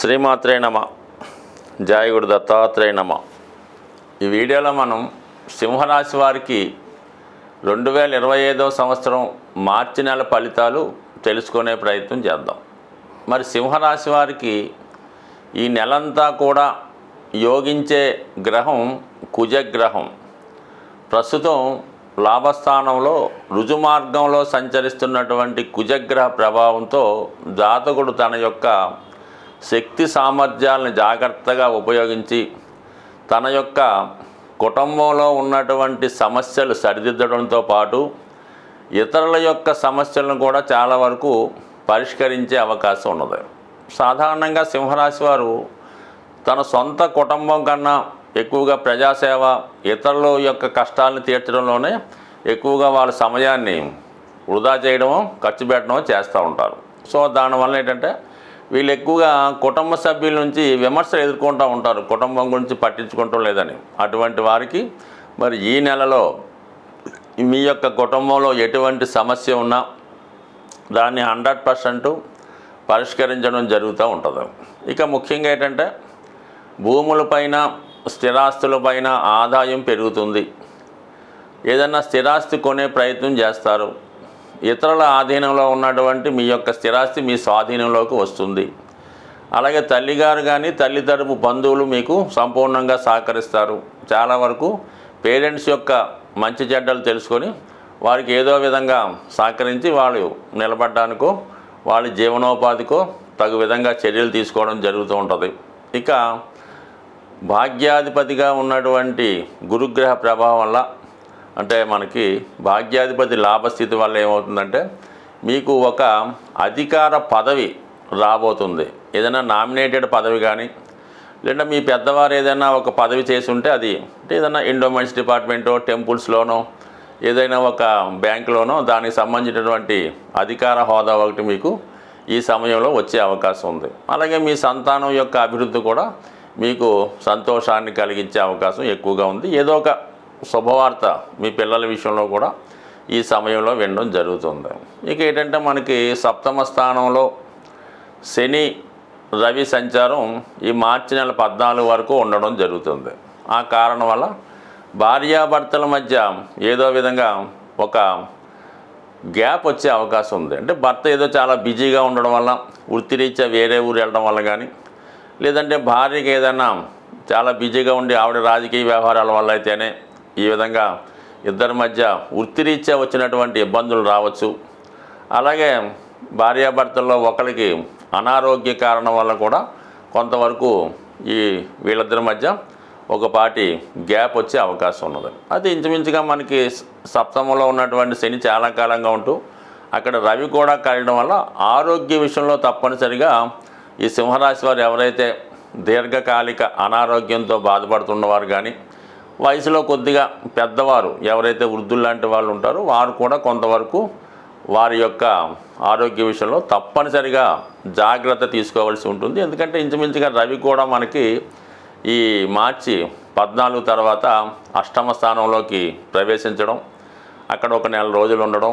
శ్రీమాత్రే నమ. జాయగుడు దత్తాత్రేయ నమ. ఈ వీడియోలో మనం సింహరాశి వారికి రెండు వేల ఇరవై ఐదవ సంవత్సరం మార్చి నెల ఫలితాలు తెలుసుకునే ప్రయత్నం చేద్దాం. మరి సింహరాశి వారికి ఈ నెలంతా కూడా యోగించే గ్రహం కుజగ్రహం. ప్రస్తుతం లాభస్థానంలో రుజుమార్గంలో సంచరిస్తున్నటువంటి కుజగ్రహ ప్రభావంతో జాతకుడు తన యొక్క శక్తి సామర్థ్యాలను జాగ్రత్తగా ఉపయోగించి తన యొక్క కుటుంబంలో ఉన్నటువంటి సమస్యలు సరిదిద్దడంతో పాటు ఇతరుల యొక్క సమస్యలను కూడా చాలా వరకు పరిష్కరించే అవకాశం ఉన్నది. సాధారణంగా సింహరాశి వారు తన సొంత కుటుంబం కన్నా ఎక్కువగా ప్రజాసేవ ఇతరుల యొక్క కష్టాలను తీర్చడంలోనే ఎక్కువగా వాళ్ళ సమయాన్ని వృధా చేయడమో ఖర్చు పెట్టడమో చేస్తూ ఉంటారు. సో దానివల్ల ఏంటంటే వీళ్ళు ఎక్కువగా కుటుంబ సభ్యుల నుంచి విమర్శలు ఎదుర్కొంటూ ఉంటారు. కుటుంబం గురించి పట్టించుకుంటూ లేదని. అటువంటి వారికి మరి ఈ నెలలో మీ యొక్క కుటుంబంలో ఎటువంటి సమస్య ఉన్నా దాన్ని హండ్రెడ్ పర్సెంట్ పరిష్కరించడం జరుగుతూ ఉంటుంది. ఇక ముఖ్యంగా ఏంటంటే భూములపైన స్థిరాస్తులపైన ఆదాయం పెరుగుతుంది. ఏదన్నా స్థిరాస్తి కొనే ప్రయత్నం చేస్తారు. ఇతరుల ఆధీనంలో ఉన్నటువంటి మీ యొక్క స్థిరాస్తి మీ స్వాధీనంలోకి వస్తుంది. అలాగే తల్లిగారు కానీ తల్లి తరపు బంధువులు మీకు సంపూర్ణంగా సహకరిస్తారు. చాలా వరకు పేరెంట్స్ యొక్క మంచి చెడ్డలు తెలుసుకొని వారికి ఏదో విధంగా సహకరించి వాళ్ళు నిలబడడానికో వాళ్ళ జీవనోపాధికో తగు విధంగా చర్యలు తీసుకోవడం జరుగుతూ ఉంటుంది. ఇక భాగ్యాధిపతిగా ఉన్నటువంటి గురుగ్రహ ప్రభావం వల్ల అంటే మనకి భాగ్యాధిపతి లాభస్థితి వల్ల ఏమవుతుందంటే మీకు ఒక అధికార పదవి రాబోతుంది. ఏదైనా నామినేటెడ్ పదవి కానీ లేదా మీ పెద్దవారు ఏదైనా ఒక పదవి చేసి ఉంటే అది అంటే ఏదైనా ఎండోమెంట్స్ డిపార్ట్మెంటో టెంపుల్స్లోనో ఏదైనా ఒక బ్యాంకులోనో దానికి సంబంధించినటువంటి అధికార హోదా ఒకటి మీకు ఈ సమయంలో వచ్చే అవకాశం ఉంది. అలాగే మీ సంతానం యొక్క అభివృద్ధి కూడా మీకు సంతోషాన్ని కలిగించే అవకాశం ఎక్కువగా ఉంది. ఏదో ఒక శుభవార్త మీ పిల్లల విషయంలో కూడా ఈ సమయంలో వినడం జరుగుతుంది. ఇక ఏంటంటే మనకి సప్తమ స్థానంలో శని రవి సంచారం ఈ మార్చి నెల పద్నాలుగు వరకు ఉండడం జరుగుతుంది. ఆ కారణం వల్ల భార్యాభర్తల మధ్య ఏదో విధంగా ఒక గ్యాప్ వచ్చే అవకాశం ఉంది. అంటే భర్త ఏదో చాలా బిజీగా ఉండడం వల్ల వృత్తిరీత్యా వేరే ఊరు వెళ్ళడం వల్ల కానీ లేదంటే భార్యకి ఏదైనా చాలా బిజీగా ఉండి ఆవిడ రాజకీయ వ్యవహారాల వల్ల అయితేనే ఈ విధంగా ఇద్దరి మధ్య వృత్తిరీత్యా వచ్చినటువంటి ఇబ్బందులు రావచ్చు. అలాగే భార్యాభర్తల్లో ఒకరికి అనారోగ్య కారణం వల్ల కూడా కొంతవరకు ఈ వీళ్ళిద్దరి మధ్య ఒకపాటి గ్యాప్ వచ్చే అవకాశం ఉన్నది. అది ఇంచుమించుగా మనకి సప్తమంలో ఉన్నటువంటి శని చాలా కాలంగా ఉంటూ అక్కడ రవి కూడా కలగడం వల్ల ఆరోగ్య విషయంలో తప్పనిసరిగా ఈ సింహరాశి వారు ఎవరైతే దీర్ఘకాలిక అనారోగ్యంతో బాధపడుతున్నవారు కానీ వయసులో కొద్దిగా పెద్దవారు ఎవరైతే వృద్ధులు లాంటి వాళ్ళు ఉంటారో వారు కూడా కొంతవరకు వారి యొక్క ఆరోగ్య విషయంలో తప్పనిసరిగా జాగ్రత్త తీసుకోవాల్సి ఉంటుంది. ఎందుకంటే ఇంచుమించుగా రవి కూడా మనకి ఈ మార్చి పద్నాలుగు తర్వాత అష్టమ స్థానంలోకి ప్రవేశించడం అక్కడ ఒక నెల రోజులు ఉండడం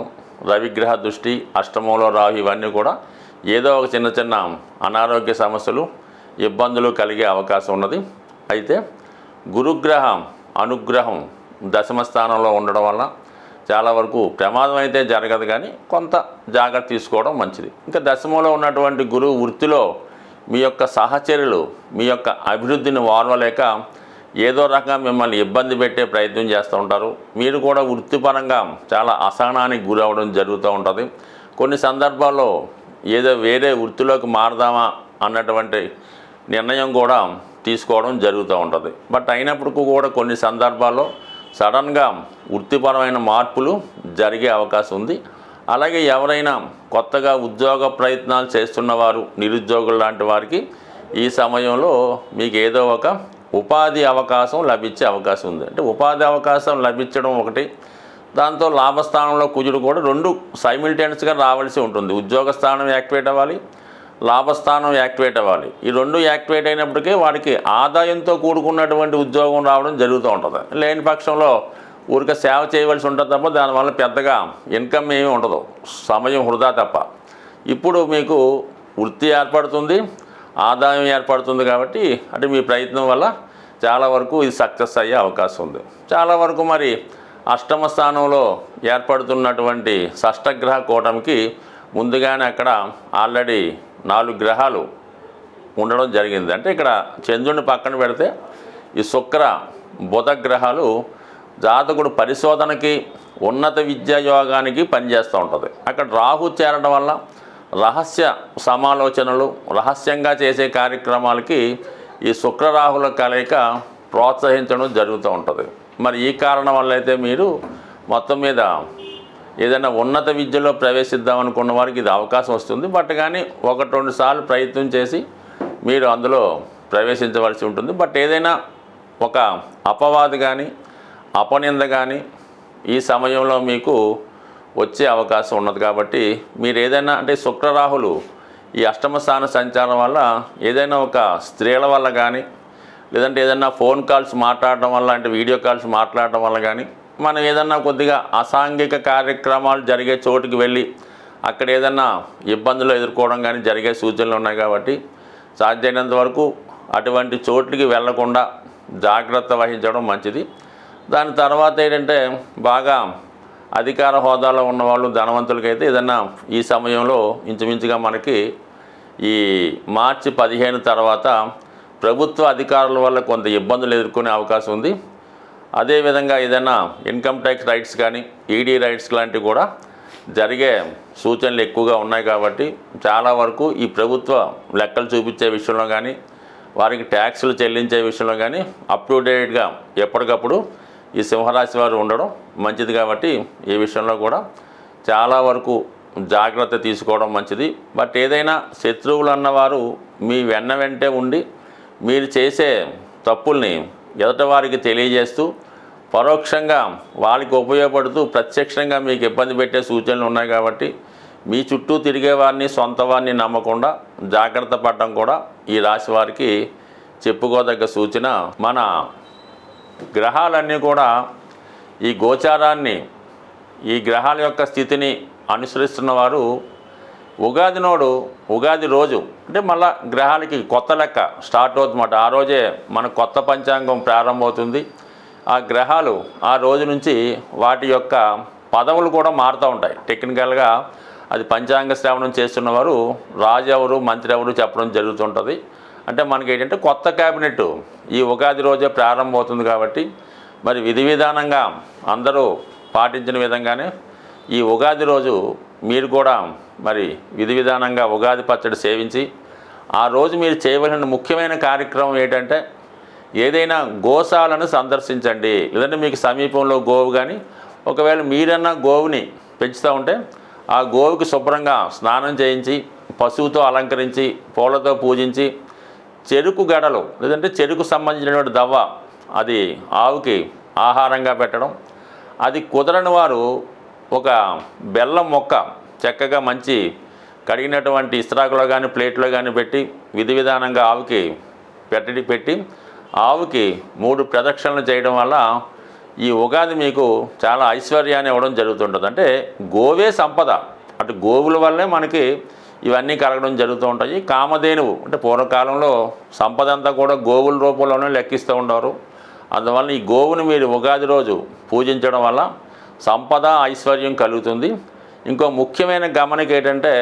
రవిగ్రహ దృష్టి అష్టమంలో రాహు ఇవన్నీ కూడా ఏదో ఒక చిన్న చిన్న అనారోగ్య సమస్యలు ఇబ్బందులు కలిగే అవకాశం ఉన్నది. అయితే గురుగ్రహం అనుగ్రహం దశమ స్థానంలో ఉండడం వల్ల చాలా వరకు ప్రమాదం అయితే జరగదు కానీ కొంత జాగ్రత్త తీసుకోవడం మంచిది. ఇంకా దశమలో ఉన్నటువంటి గురువు వృత్తిలో మీ యొక్క సహచరులు మీ యొక్క అభివృద్ధిని వారవలేక ఏదో రకంగా మిమ్మల్ని ఇబ్బంది పెట్టే ప్రయత్నం చేస్తూ ఉంటారు. మీరు కూడా వృత్తిపరంగా చాలా అసహనానికి గురవడం జరుగుతూ ఉంటుంది. కొన్ని సందర్భాల్లో ఏదో వేరే వృత్తిలోకి మారదామా అన్నటువంటి నిర్ణయం కూడా తీసుకోవడం జరుగుతూ ఉంటుంది. బట్ అయినప్పటికీ కూడా కొన్ని సందర్భాల్లో సడన్గా వృత్తిపరమైన మార్పులు జరిగే అవకాశం ఉంది. అలాగే ఎవరైనా కొత్తగా ఉద్యోగ ప్రయత్నాలు చేస్తున్నవారు నిరుద్యోగులు లాంటి వారికి ఈ సమయంలో మీకు ఏదో ఒక ఉపాధి అవకాశం లభించే అవకాశం ఉంది. అంటే ఉపాధి అవకాశం లభించడం ఒకటి దాంతో లాభస్థానంలో కుజుడు కూడా రెండు సైమిల్టేనియస్గా రావాల్సి ఉంటుంది. ఉద్యోగ స్థానం యాక్టివేట్ అవ్వాలి లాభస్థానం యాక్టివేట్ అవ్వాలి. ఈ రెండు యాక్టివేట్ అయినప్పటికీ వాడికి ఆదాయంతో కూడుకున్నటువంటి ఉద్యోగం రావడం జరుగుతూ ఉంటుంది. లేని పక్షంలో ఊరికే సేవ చేయవలసి ఉంటుంది తప్ప దానివల్ల పెద్దగా ఇన్కమ్ ఏమీ ఉండదు. సమయం వృధా తప్ప. ఇప్పుడు మీకు వృత్తి ఏర్పడుతుంది ఆదాయం ఏర్పడుతుంది కాబట్టి అంటే మీ ప్రయత్నం వల్ల చాలా వరకు ఇది సక్సెస్ అయ్యే అవకాశం ఉంది. చాలా వరకు మరి అష్టమ స్థానంలో ఏర్పడుతున్నటువంటి షష్టగ్రహ కూటమికి ముందుగానే అక్కడ ఆల్రెడీ నాలుగు గ్రహాలు ఉండడం జరిగింది. అంటే ఇక్కడ చంద్రుని పక్కన పెడితే ఈ శుక్ర బుధ గ్రహాలు జాతకుడు పరిశోధనకి ఉన్నత విద్యా యోగానికి పనిచేస్తూ ఉంటుంది. అక్కడ రాహు చేరడం వల్ల రహస్య సమాలోచనలు రహస్యంగా చేసే కార్యక్రమాలకి ఈ శుక్ర రాహుల కలయిక ప్రోత్సహించడం జరుగుతూ ఉంటుంది. మరి ఈ కారణం వల్ల అయితే మీరు మొత్తం మీద ఏదైనా ఉన్నత విద్యలో ప్రవేశిద్దాం అనుకున్న వారికి ఇది అవకాశం వస్తుంది. బట్ కానీ ఒకటి రెండు సార్లు ప్రయత్నం చేసి మీరు అందులో ప్రవేశించవలసి ఉంటుంది. బట్ ఏదైనా ఒక అపవాదు కానీ అపనింద కానీ ఈ సమయంలో మీకు వచ్చే అవకాశం ఉన్నది. కాబట్టి మీరు ఏదైనా అంటే శుక్రరాహులు ఈ అష్టమ స్థాన సంచారం వల్ల ఏదైనా ఒక స్త్రీల వల్ల కానీ లేదంటే ఏదైనా ఫోన్ కాల్స్ మాట్లాడడం వల్ల అంటే వీడియో కాల్స్ మాట్లాడడం వల్ల కానీ మనం ఏదన్నా కొద్దిగా అసాంఘిక కార్యక్రమాలు జరిగే చోటుకి వెళ్ళి అక్కడ ఏదన్నా ఇబ్బందులు ఎదుర్కోవడం కానీ జరిగే సూచనలు ఉన్నాయి కాబట్టి సాధ్యమైనంత వరకు అటువంటి చోట్లకి వెళ్ళకుండా జాగ్రత్త వహించడం మంచిది. దాని తర్వాత ఏంటంటే బాగా అధికార హోదాలో ఉన్నవాళ్ళు ధనవంతులకైతే ఏదన్నా ఈ సమయంలో ఇంచుమించుగా మనకి ఈ మార్చి పదిహేను తర్వాత ప్రభుత్వ అధికారుల వల్ల కొంత ఇబ్బందులు ఎదుర్కొనే అవకాశం ఉంది. అదేవిధంగా ఏదైనా ఇన్కమ్ ట్యాక్స్ రైట్స్ కానీ ఈడీ రైట్స్ లాంటివి కూడా జరిగే సూచనలు ఎక్కువగా ఉన్నాయి కాబట్టి చాలా వరకు ఈ ప్రభుత్వ లెక్కలు చూపించే విషయంలో కానీ వారికి ట్యాక్సులు చెల్లించే విషయంలో కానీ అప్ టు డేట్గా ఎప్పటికప్పుడు ఈ సింహరాశి వారు ఉండడం మంచిది కాబట్టి ఈ విషయంలో కూడా చాలా వరకు జాగ్రత్త తీసుకోవడం మంచిది. బట్ ఏదైనా శత్రువులు అన్నవారు మీ వెన్న వెంటే ఉండి మీరు చేసే తప్పుల్ని ఎదుట వారికి తెలియజేస్తూ పరోక్షంగా వాళ్ళకి ఉపయోగపడుతూ ప్రత్యక్షంగా మీకు ఇబ్బంది పెట్టే సూచనలు ఉన్నాయి కాబట్టి మీ చుట్టూ తిరిగే వారిని సొంత వారిని నమ్మకుండా జాగ్రత్త పడడం కూడా ఈ రాశి వారికి చెప్పుకోదగ్గ సూచన. మన గ్రహాలన్నీ కూడా ఈ గోచారాన్ని ఈ గ్రహాల యొక్క స్థితిని అనుసరిస్తున్న వారు ఉగాది నోడు ఉగాది రోజు అంటే మళ్ళా గ్రహాలకి కొత్త లెక్క స్టార్ట్ అవుతుందన్నమాట. ఆ రోజే మన కొత్త పంచాంగం ప్రారంభమవుతుంది. ఆ గ్రహాలు ఆ రోజు నుంచి వాటి యొక్క పదవులు కూడా మారుతూ ఉంటాయి. టెక్నికల్గా అది పంచాంగ శ్రవణం చేస్తున్నవారు రాజు ఎవరు మంత్రి ఎవరు చెప్పడం జరుగుతుంటుంది. అంటే మనకి ఏంటంటే కొత్త క్యాబినెట్ ఈ ఉగాది రోజే ప్రారంభమవుతుంది కాబట్టి మరి విధి విధానంగా అందరూ పాటించిన విధంగానే ఈ ఉగాది రోజు మీరు కూడా మరి విధి విధానంగా ఉగాది పచ్చడి సేవించి ఆ రోజు మీరు చేయవలసిన ముఖ్యమైన కార్యక్రమం ఏంటంటే ఏదైనా గోశాలను సందర్శించండి. లేదంటే మీకు సమీపంలో గోవు కానీ ఒకవేళ మీరన్నా గోవుని పెంచుతూ ఉంటే ఆ గోవుకి శుభ్రంగా స్నానం చేయించి పశువుతో అలంకరించి పూలతో పూజించి చెరుకు గడలు లేదంటే చెరుకు సంబంధించినటువంటి దవ్వ అది ఆవుకి ఆహారంగా పెట్టడం అది కుదరని వారు ఒక బెల్లం మొక్క చక్కగా మంచి కడిగినటువంటి ఇస్త్రాకులో కానీ ప్లేట్లో కానీ పెట్టి విధి విధానంగా ఆవుకి పెట్టడి పెట్టి ఆవుకి మూడు ప్రదక్షిణలు చేయడం వల్ల ఈ ఉగాది మీకు చాలా ఐశ్వర్యాన్ని ఇవ్వడం జరుగుతుంటుంది. అంటే గోవే సంపద. అటు గోవుల వల్లే మనకి ఇవన్నీ కలగడం జరుగుతూ ఉంటాయి. కామధేనువు అంటే పూర్వకాలంలో సంపద అంతా కూడా గోవుల రూపంలోనే లెక్కిస్తూ ఉండేవారు. అందువల్ల ఈ గోవుని మీరు ఉగాది రోజు పూజించడం వల్ల సంపద ఐశ్వర్యం కలుగుతుంది. ఇంకో ముఖ్యమైన గమనిక ఏంటంటే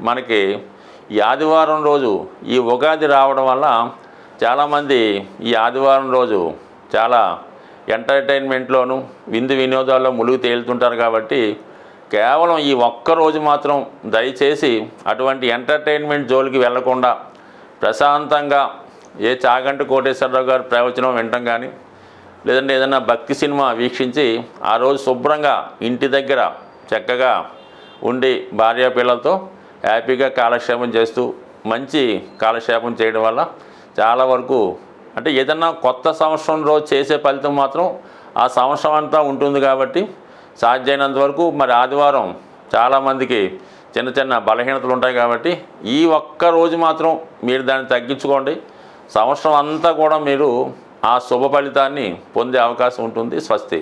మనకి ఈ ఆదివారం రోజు ఈ ఉగాది రావడం వల్ల చాలామంది ఈ ఆదివారం రోజు చాలా ఎంటర్టైన్మెంట్లోను విందు వినోదాల్లో ములుగు తేలుతుంటారు కాబట్టి కేవలం ఈ ఒక్క రోజు మాత్రం దయచేసి అటువంటి ఎంటర్టైన్మెంట్ జోలికి వెళ్ళకుండా ప్రశాంతంగా ఏ చాగంటి కోటేశ్వరరావు గారి ప్రవచనం వినటం కానీ లేదంటే ఏదైనా భక్తి సినిమా వీక్షించి ఆ రోజు శుభ్రంగా ఇంటి దగ్గర చక్కగా ఉండి భార్య పిల్లలతో హ్యాపీగా కాలక్షేపం చేస్తూ మంచి కాలక్షేపం చేయడం వల్ల చాలా వరకు అంటే ఏదన్నా కొత్త సంవత్సరం రోజు చేసే ఫలితం మాత్రం ఆ సంవత్సరం అంతా ఉంటుంది కాబట్టి సాధ్యమైనంత వరకు మరి ఆదివారం చాలామందికి చిన్న చిన్న బలహీనతలు ఉంటాయి కాబట్టి ఈ ఒక్క రోజు మాత్రం మీరు దాన్ని తగ్గించుకోండి. సంవత్సరం అంతా కూడా మీరు ఆ శుభ ఫలితాన్ని పొందే అవకాశం ఉంటుంది స్వస్తి.